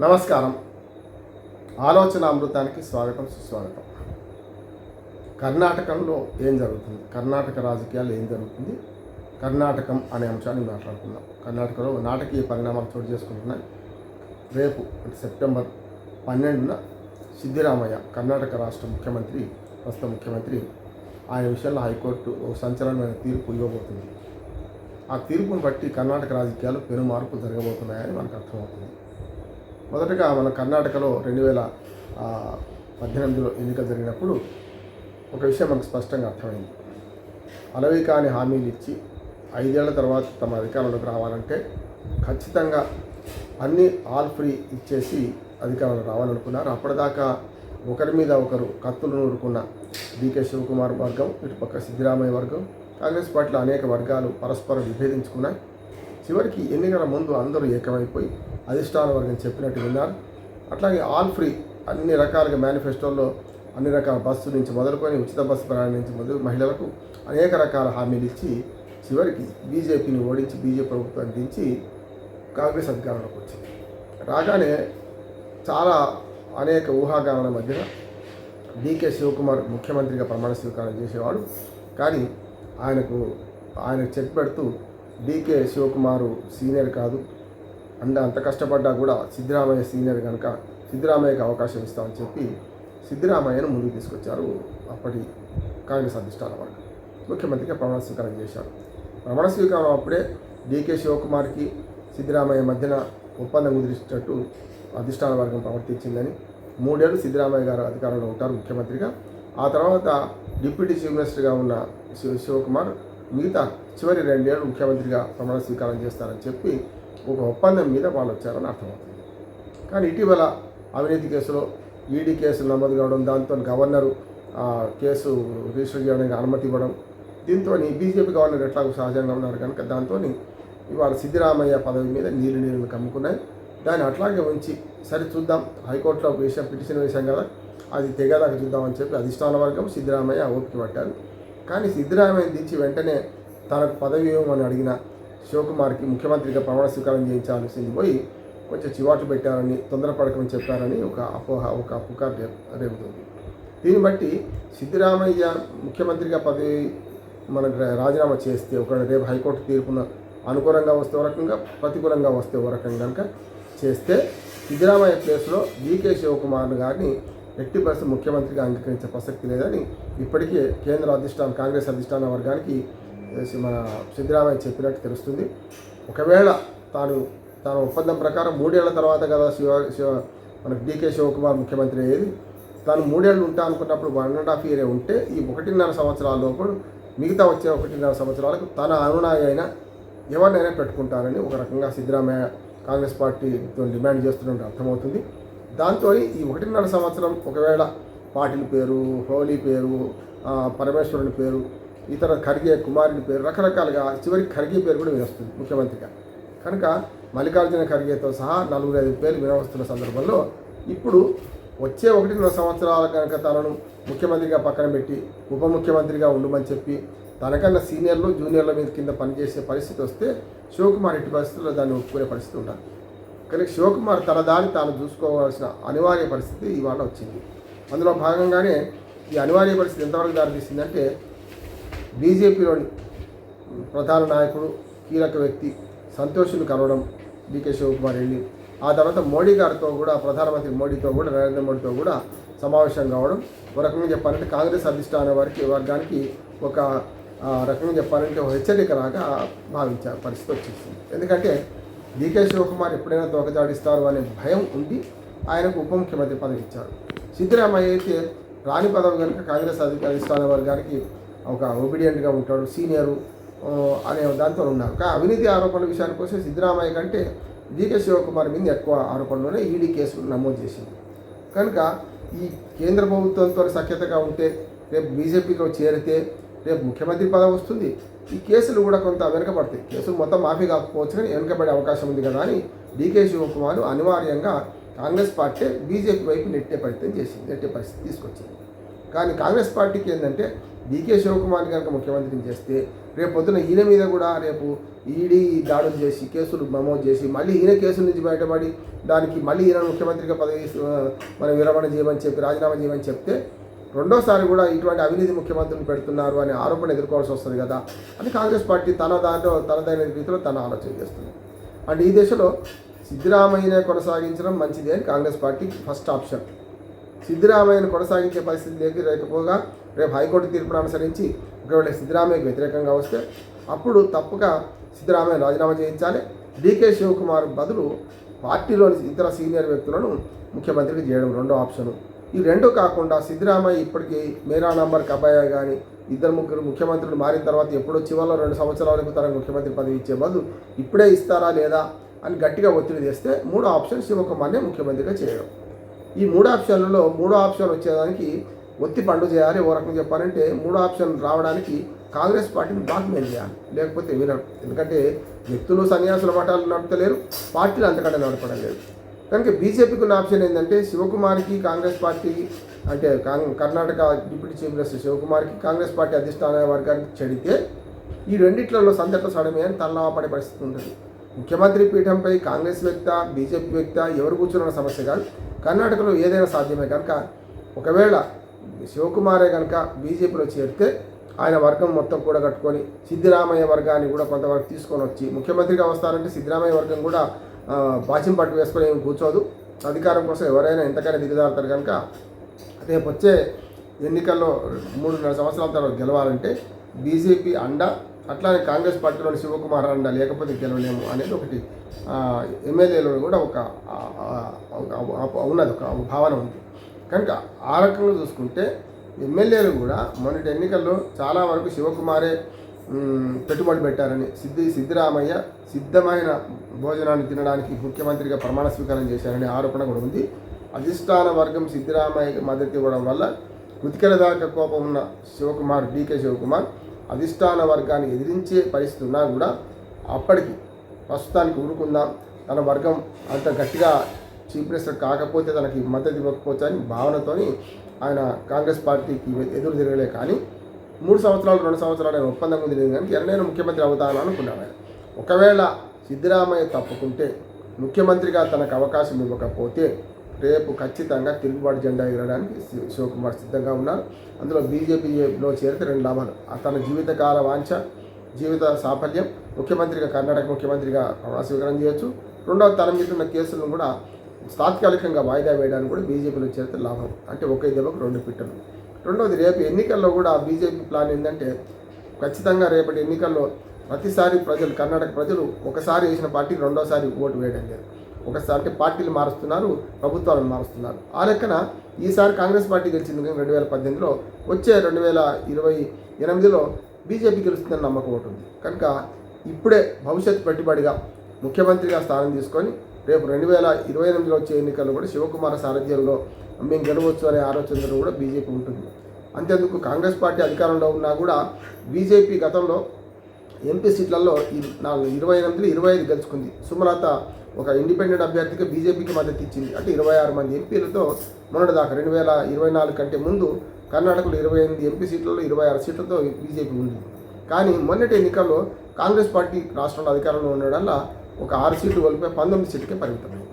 నమస్కారం. ఆలోచన అమృతానికి స్వాగతం సుస్వాగతం. కర్ణాటకంలో ఏం జరుగుతుంది? కర్ణాటక రాజకీయాలు ఏం జరుగుతుంది? కర్ణాటకం అనే అంశాన్ని మాట్లాడుకుందాం. కర్ణాటకలో నాటకీయ పరిణామాలు చోటు చేసుకుంటున్నాయి. రేపు అంటే సెప్టెంబర్ పన్నెండున సిద్ధిరామయ్య కర్ణాటక రాష్ట్ర ముఖ్యమంత్రి ప్రస్తుత ముఖ్యమంత్రి ఆయన విషయంలో హైకోర్టు ఒక సంచలనమైన తీర్పు ఇవ్వబోతుంది. ఆ తీర్పును బట్టి కర్ణాటక రాజకీయాలు పెను మార్పులు జరగబోతున్నాయని మనకు అర్థమవుతుంది. మొదటగా మన కర్ణాటకలో రెండు వేల పద్దెనిమిదిలో ఎన్నికలు జరిగినప్పుడు ఒక విషయం మనకు స్పష్టంగా అర్థమైంది. అలవి కాని హామీలు ఇచ్చి ఐదేళ్ళ తర్వాత తమ అధికారంలోకి రావాలంటే ఖచ్చితంగా అన్ని ఆల్ ఫ్రీ ఇచ్చేసి అధికారంలో రావాలనుకున్నారు. అప్పటిదాకా ఒకరి మీద ఒకరు కత్తులు నూరుకున్న డికే శివకుమార్ వర్గం ఇటుపక్క సిద్ధరామయ్య వర్గం కాంగ్రెస్ పార్టీలో అనేక వర్గాలు పరస్పరం విభేదించుకున్నాయి. చివరికి ఎన్నికల ముందు అందరూ ఏకమైపోయి అధిష్టాన వర్గం చెప్పినట్టు విన్నారు అట్లాగే ఆల్ ఫ్రీ అన్ని రకాలుగా మేనిఫెస్టోల్లో అన్ని రకాల బస్సు నుంచి మొదలుకొని ఉచిత బస్సు ప్రయాణం నుంచి మొదలు మహిళలకు అనేక రకాల హామీలు ఇచ్చి చివరికి బీజేపీని ఓడించి బీజేపీ ప్రభుత్వాన్ని దించి కాంగ్రెస్ అధికారంలోకి వచ్చింది. రాగానే చాలా అనేక ఊహాగానాల మధ్యన డీకే శివకుమార్ ముఖ్యమంత్రిగా ప్రమాణ స్వీకారం చేసేవాడు. కానీ ఆయనకు ఆయన చెక్ పెడుతూ డీకే శివకుమారు సీనియర్ కాదు అండ్ అంత కష్టపడ్డా కూడా సిద్ధరామయ్య సీనియర్ కనుక సిద్ధరామయ్యకి అవకాశం ఇస్తామని చెప్పి సిద్ధరామయ్యను ముందుకు తీసుకొచ్చారు అప్పటి కాంగ్రెస్ అధిష్టాన వర్గం. ముఖ్యమంత్రిగా ప్రమాణ స్వీకారం చేశారు. ప్రమాణ స్వీకారం అప్పుడే డీకే శివకుమార్కి సిద్ధరామయ్య మధ్యన ఒప్పందం కుదిరించినట్టు అధిష్టాన వర్గం ప్రవర్తించిందని మూడేళ్ళు సిద్ధరామయ్య గారు అధికారంలో ఉంటారు ముఖ్యమంత్రిగా. ఆ తర్వాత డిప్యూటీ చీఫ్ మినిస్టర్గా ఉన్న శివ శివకుమార్ మిగతా చివరి రెండేళ్ళు ముఖ్యమంత్రిగా ప్రమాణ స్వీకారం చేస్తారని చెప్పి ఒక ఒప్పందం మీద వాళ్ళు వచ్చారని అర్థమవుతుంది. కానీ ఇటీవల అవినీతి కేసులో ఈడీ కేసులు నమోదు కావడం దాంతో గవర్నరు కేసు రిజిస్టర్ చేయడానికి అనుమతి ఇవ్వడం దీంతో బీజేపీ గవర్నర్ ఎట్లాగో సహజంగా ఉన్నారు కనుక దాంతో ఇవాళ సిద్ధిరామయ్య పదవి మీద నీళ్ళు నీళ్ళు కమ్ముకున్నాయి. దాన్ని అట్లాగే ఉంచి సరే చూద్దాం హైకోర్టులో వేసాం పిటిషన్ వేశాం కదా అది తెగదాకా చూద్దామని చెప్పి అధిష్టాన వర్గం సిద్ధరామయ్య ఓపిక పట్టారు. కానీ సిద్ధరామయ్య దించి వెంటనే తనకు పదవి ఇవ్వమని అడిగిన శివకుమార్కి ముఖ్యమంత్రిగా ప్రమాణ స్వీకారం చేయించాల్సింది పోయి కొంచెం చివాట్లు పెట్టారని తొందరపడకమని చెప్పారని ఒక అపోహ ఒక అపుకార్ రేపుతుంది. దీన్ని బట్టి సిద్ధిరామయ్య ముఖ్యమంత్రిగా పదవి మనకు రాజీనామా చేస్తే ఒక రేపు హైకోర్టు తీర్పున అనుకూలంగా వస్తే ఒక రకంగా ప్రతికూలంగా వస్తే ఒక రకంగా కనుక చేస్తే సిద్ధిరామయ్య ప్లేస్లో డీకే శివకుమార్ గారిని ఎట్టి పరిస్థితి ముఖ్యమంత్రిగా అంగీకరించే ప్రసక్తి లేదని ఇప్పటికే కేంద్ర అధిష్టానం కాంగ్రెస్ అధిష్టాన వర్గానికి మన సిద్ధరామయ్య చెప్పినట్టు తెలుస్తుంది. ఒకవేళ తాను తాను ఒప్పందం ప్రకారం మూడేళ్ళ తర్వాత కదా శివ శివ మనకు డీకే శివకుమార్ ముఖ్యమంత్రి అయ్యేది. తాను మూడేళ్ళు ఉంటా అనుకున్నప్పుడు వన్ అండ్ హాఫ్ ఇయర్ ఉంటే ఈ ఒకటిన్నర సంవత్సరాల లోపల మిగతా వచ్చే ఒకటిన్నర సంవత్సరాలకు తన అనునాయి అయినా ఎవరినైనా పెట్టుకుంటారని ఒక రకంగా సిద్ధరామయ్య కాంగ్రెస్ పార్టీతో డిమాండ్ చేస్తున్నట్టు అర్థమవుతుంది. దాంతో ఈ ఒకటిన్నర సంవత్సరం ఒకవేళ పాటిల్ పేరు హోలీ పేరు పరమేశ్వరుని పేరు ఇతర ఖర్గే కుమారుని పేరు రకరకాలుగా చివరికి ఖర్గే పేరు కూడా వినొస్తుంది ముఖ్యమంత్రిగా. కనుక మల్లికార్జున ఖర్గేతో సహా నలుగురు ఐదు పేర్లు వినవస్తున్న సందర్భంలో ఇప్పుడు వచ్చే ఒకటిన్నర సంవత్సరాల కనుక తనను ముఖ్యమంత్రిగా పక్కన పెట్టి ఉప ముఖ్యమంత్రిగా ఉండమని చెప్పి తనకన్నా సీనియర్లు జూనియర్ల మీద కింద పనిచేసే పరిస్థితి వస్తే శివకుమార్ ఇటు పరిస్థితుల్లో దాన్ని ఒప్పుకునే పరిస్థితి ఉండాలి కానీ శివకుమార్ తన దారి తాను చూసుకోవాల్సిన అనివార్య పరిస్థితి ఇవాళ వచ్చింది. అందులో భాగంగానే ఈ అనివార్య పరిస్థితి ఎంతవరకు దారితీసిందంటే బీజేపీలోని ప్రధాన నాయకుడు కీలక వ్యక్తి సంతోషులు కలవడం డికే శివకుమార్ రెడ్డి. ఆ తర్వాత మోడీ గారితో కూడా ప్రధానమంత్రి మోడీతో కూడా నరేంద్ర మోడీతో కూడా సమావేశం కావడం ఒక రకంగా చెప్పాలంటే కాంగ్రెస్ అధిష్టాన వారికి వర్గానికి ఒక రకంగా చెప్పాలంటే ఒక హెచ్చరిక లాగా భావించారు పరిస్థితి వచ్చేసింది. ఎందుకంటే డీకే శివకుమార్ ఎప్పుడైనా తోకజాడిస్తారు అనే భయం ఉండి ఆయనకు ఉప ముఖ్యమంత్రి పదవి ఇచ్చారు. సిద్ధరామయ్య అయితే రాణి పదవి కనుక కాంగ్రెస్ అధిక అధిష్టాన వర్గానికి ఒక ఒబీడియంట్గా ఉంటాడు సీనియరు అనే దాంతో ఉన్నారు. కానీ అవినీతి ఆరోపణల విషయానికి వస్తే సిద్ధరామయ్య కంటే డీకే శివకుమార్ మీద ఎక్కువ ఆరోపణలోనే ఈడీ కేసులు నమోదు చేసింది. కనుక ఈ కేంద్ర ప్రభుత్వంతో సఖ్యతగా ఉంటే రేపు బీజేపీలో చేరితే రేపు ముఖ్యమంత్రి పదవి వస్తుంది. ఈ కేసులు కూడా కొంత వెనుకబడతాయి. కేసులు మొత్తం మాఫీ కాకపోవచ్చు కానీ వెనుకబడే అవకాశం ఉంది కదా అని డీకే శివకుమార్ అనివార్యంగా కాంగ్రెస్ పార్టీ బీజేపీ వైపు నెట్టే ప్రయత్నం చేసింది నెట్టే పరిస్థితి తీసుకొచ్చింది. కానీ కాంగ్రెస్ పార్టీకి ఏంటంటే డీకే శివకుమార్ కనుక ముఖ్యమంత్రిని చేస్తే రేపు పొద్దున ఈయన మీద కూడా రేపు ఈడీ దాడులు చేసి కేసులు నమోదు చేసి మళ్ళీ ఈయన కేసుల నుంచి బయటపడి దానికి మళ్ళీ ఈయన ముఖ్యమంత్రిగా పదవి మనం విరమణ చేయమని చెప్పి రాజీనామా చేయమని చెప్తే రెండోసారి కూడా ఇటువంటి అవినీతి ముఖ్యమంత్రులు పెడుతున్నారు అనే ఆరోపణ ఎదుర్కోవాల్సి వస్తుంది కదా. అని కాంగ్రెస్ పార్టీ తన దాంట్లో తనదైన రీతిలో తన ఆలోచన చేస్తుంది. అండ్ ఈ దేశంలో సిద్ధరామయ్యనే కొనసాగించడం మంచిది అని కాంగ్రెస్ పార్టీ ఫస్ట్ ఆప్షన్ సిద్ధరామయ్యను కొనసాగించే పరిస్థితి లేక లేకపోగా రేపు హైకోర్టు తీర్పును అనుసరించి ఒకవేళ సిద్ధరామయ్యకు వ్యతిరేకంగా వస్తే అప్పుడు తప్పుగా సిద్ధరామయ్య రాజీనామా చేయించాలి. డీకే శివకుమార్ బదులు పార్టీలోని ఇతర సీనియర్ వ్యక్తులను ముఖ్యమంత్రికి చేయడం రెండో ఆప్షను. ఈ రెండు కాకుండా సిద్ధరామయ్య ఇప్పటికీ మేరా నంబర్ కబాయ కానీ ఇద్దరు ముగ్గురు ముఖ్యమంత్రులు మారిన తర్వాత ఎప్పుడో చివరిలో రెండు సంవత్సరాల వరకు తనకు ముఖ్యమంత్రి పదవి ఇచ్చే బదులు ఇప్పుడే ఇస్తారా లేదా అని గట్టిగా ఒత్తిడి చేస్తే మూడో ఆప్షన్ శివకుమార్నే ముఖ్యమంత్రిగా చేయడం. ఈ మూడు ఆప్షన్లలో మూడో ఆప్షన్ వచ్చేదానికి ఒత్తి పండు చేయాలి ఓ రకంగా చెప్పాలంటే మూడో ఆప్షన్ రావడానికి కాంగ్రెస్ పార్టీని బ్లాక్మెయిల్ చేయాలి లేకపోతే వినరు. ఎందుకంటే వ్యక్తులు సన్యాసుల మఠాలు నడపలేరు పార్టీలు అంతకంటే నడపడం లేదు. కనుక బీజేపీకి ఉన్న ఆప్షన్ ఏంటంటే శివకుమార్కి కాంగ్రెస్ పార్టీ అంటే కాంగ్ కర్ణాటక డిప్యూటీ చీఫ్ మినిస్టర్ శివకుమార్కి కాంగ్రెస్ పార్టీ అధిష్టాన వర్గానికి చెడితే ఈ రెండిట్లలో సందట సడమే అని తల్లవాపడే పరిస్థితి ఉంటుంది. ముఖ్యమంత్రి పీఠంపై కాంగ్రెస్ వ్యక్త బీజేపీ వ్యక్త ఎవరు కూర్చున్న సమస్య కాదు. కర్ణాటకలో ఏదైనా సాధ్యమే కనుక ఒకవేళ శివకుమారే కనుక బీజేపీలో చేరితే ఆయన వర్గం మొత్తం కూడా కట్టుకొని సిద్ధిరామయ్య వర్గాన్ని కూడా కొంతవరకు తీసుకొని వచ్చి ముఖ్యమంత్రిగా వస్తారంటే సిద్ధిరామయ్య వర్గం కూడా ఆ, బాచిం పట్టు వేసుకొని ఏమి కూర్చోదు. అధికారం కోసం ఎవరైనా ఎంతకైనా దిగజారుతారు కనుక రేపు వచ్చే ఎన్నికల్లో మూడున్నర సంవత్సరాల తర్వాత గెలవాలంటే బీజేపీ అండ అట్లానే కాంగ్రెస్ పార్టీలోని శివకుమార్ అండ లేకపోతే గెలవలేము అనేది ఒకటి ఎమ్మెల్యేలో కూడా ఒక ఉన్నది ఒక భావన ఉంది. కనుక ఆ రకంగా చూసుకుంటే ఎమ్మెల్యేలు కూడా మొన్నటి ఎన్నికల్లో చాలా వరకు శివకుమారే పెట్టుబడి పెట్టారని సిద్ధి సిద్ధిరామయ్య సిద్ధమైన భోజనాన్ని తినడానికి ముఖ్యమంత్రిగా ప్రమాణ స్వీకారం చేశారనే ఆరోపణ కూడా ఉంది. అధిష్టాన వర్గం సిద్ధిరామయ్యకి మద్దతు ఇవ్వడం వల్ల కృతికల దాకా కోపం ఉన్న శివకుమార్ డీకే శివకుమార్ అధిష్టాన వర్గాన్ని ఎదిరించే పరిస్థితి ఉన్నా కూడా అప్పటికి ప్రస్తుతానికి ఊరుకుందాం. తన వర్గం అంత గట్టిగా చీఫ్ మినిస్టర్ కాకపోతే తనకి మద్దతు ఇవ్వకపోవచ్చు అని భావనతో ఆయన కాంగ్రెస్ పార్టీకి ఎదురు తిరగలే కానీ మూడు సంవత్సరాలు రెండు సంవత్సరాలు ఆయన ఒప్పందం ఉంది లేదు కానీ ఎన్నైనా ముఖ్యమంత్రి అవుతాను అనుకున్నాను ఆయన. ఒకవేళ సిద్ధరామయ్య తప్పుకుంటే ముఖ్యమంత్రిగా తనకు అవకాశం ఇవ్వకపోతే రేపు ఖచ్చితంగా తిరుగుబాటు జెండా ఎగరడానికి శివకుమార్ సిద్ధంగా ఉన్నారు. అందులో బీజేపీలో చేరితే రెండు లాభాలు. తన జీవితకాల వాంఛ జీవిత సాఫల్యం ముఖ్యమంత్రిగా కర్ణాటక ముఖ్యమంత్రిగా స్వీకారం చేయొచ్చు. రెండవ తన మీద ఉన్న కేసులను కూడా తాత్కాలికంగా వాయిదా వేయడానికి కూడా బీజేపీలో చేరితే లాభం. అంటే ఒకే దెబ్బకు రెండు పిట్టలు. రెండవది రేపు ఎన్నికల్లో కూడా బీజేపీ ప్లాన్ ఏంటంటే ఖచ్చితంగా రేపటి ఎన్నికల్లో ప్రతిసారి ప్రజలు కర్ణాటక ప్రజలు ఒకసారి వేసిన పార్టీకి రెండోసారి ఓటు వేయడం లేదు. ఒకసారి అంటే పార్టీలు మారుస్తున్నారు ప్రభుత్వాలను మారుస్తున్నారు. ఆ లెక్కన ఈసారి కాంగ్రెస్ పార్టీ గెలిచింది కానీ రెండు వేల పద్దెనిమిదిలో వచ్చే రెండు వేల ఇరవై ఎనిమిదిలో బీజేపీ గెలుస్తుందని నమ్మకం ఉంటుంది కనుక ఇప్పుడే భవిష్యత్ పెట్టుబడిగా ముఖ్యమంత్రిగా స్థానం తీసుకొని రేపు రెండు వేల ఇరవై ఎనిమిదిలో వచ్చే ఎన్నికల్లో కూడా శివకుమార్ సారథ్యంలో మేము గెలవచ్చు అనే ఆలోచనలో కూడా బీజేపీ ఉంటుంది. అంతేందుకు కాంగ్రెస్ పార్టీ అధికారంలో ఉన్నా కూడా బీజేపీ గతంలో ఎంపీ సీట్లలో నాలుగు ఇరవై ఎనిమిదిలో ఇరవై ఐదు గెలుచుకుంది. సుమలత ఒక ఇండిపెండెంట్ అభ్యర్థికి బీజేపీకి మద్దతు ఇచ్చింది. అంటే ఇరవై ఆరు మంది ఎంపీలతో మొన్నటిదాకా రెండు వేల ఇరవై నాలుగు కంటే ముందు కర్ణాటకలో ఇరవై ఎనిమిది ఎంపీ సీట్లలో ఇరవై ఆరు సీట్లతో బీజేపీ ఉంది. కానీ మొన్నటి ఎన్నికల్లో కాంగ్రెస్ పార్టీ రాష్ట్రంలో అధికారంలో ఉండడం వల్ల ఒక ఆరు సీట్లు కోల్పోయి పంతొమ్మిది సీట్లకే పరిమితమైంది.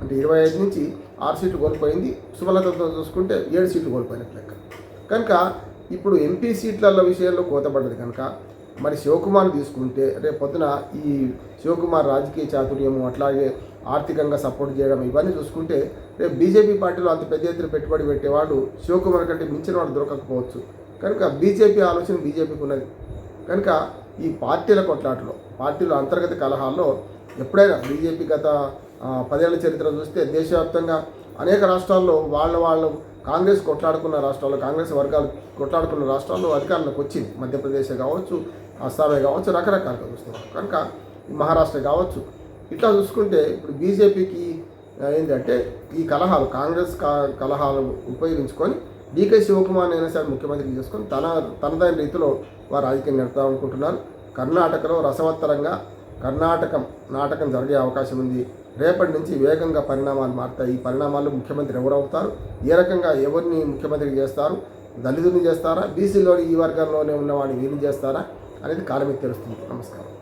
అంటే ఇరవై ఐదు నుంచి ఆరు సీట్లు కోల్పోయింది. సుమలతతో చూసుకుంటే ఏడు సీట్లు కోల్పోయినట్లు లెక్క. కనుక ఇప్పుడు ఎంపీ సీట్ల విషయంలో కోతపడ్డది కనుక మరి శివకుమార్ తీసుకుంటే రేపు పొద్దున ఈ శివకుమార్ రాజకీయ చాతుర్యము అట్లాగే ఆర్థికంగా సపోర్ట్ చేయడం ఇవన్నీ చూసుకుంటే రేపు బీజేపీ పార్టీలో అంత పెద్ద ఎత్తున పెట్టుబడి పెట్టేవాడు శివకుమార్ కంటే మించిన వాడు దొరకకపోవచ్చు. కనుక బీజేపీ ఆలోచన బీజేపీకి ఉన్నది. కనుక ఈ పార్టీల కొట్లాటలో పార్టీల అంతర్గత కలహాల్లో ఎప్పుడైనా బీజేపీ గత పదేళ్ళ చరిత్ర చూస్తే దేశవ్యాప్తంగా అనేక రాష్ట్రాల్లో వాళ్ళ వాళ్ళు కాంగ్రెస్ కొట్లాడుకున్న రాష్ట్రాల్లో కాంగ్రెస్ వర్గాలు కొట్లాడుకున్న రాష్ట్రాల్లో అధికారంలోకి వచ్చింది. మధ్యప్రదేశ్ కావచ్చు అస్సామే కావచ్చు రకరకాలుగా చూస్తున్నాం కనుక మహారాష్ట్ర కావచ్చు ఇట్లా చూసుకుంటే ఇప్పుడు బీజేపీకి ఏంటంటే ఈ కలహాలు కాంగ్రెస్ కా- కలహాలు ఉపయోగించుకొని డీకే శివకుమార్ అయినా సరే ముఖ్యమంత్రి చేసుకొని తన తనదైన రీతిలో వారు రాజకీయం నడుపుతామనుకుంటున్నారు కర్ణాటకలో రసవత్తరంగా కర్ణాటకం నాటకం జరిగే అవకాశం ఉంది. రేపటి నుంచి వేగంగా పరిణామాలు మారుతాయి. ఈ పరిణామాలు ముఖ్యమంత్రి ఎవరు అవుతారు? ఏ రకంగా ఎవరిని ముఖ్యమంత్రి చేస్తారు? దళితుని చేస్తారా? బీసీలోని ఈ వర్గంలోనే ఉన్నవాడిని వీరిని చేస్తారా? అనేది కాలమే తెలుస్తుంది. నమస్కారం.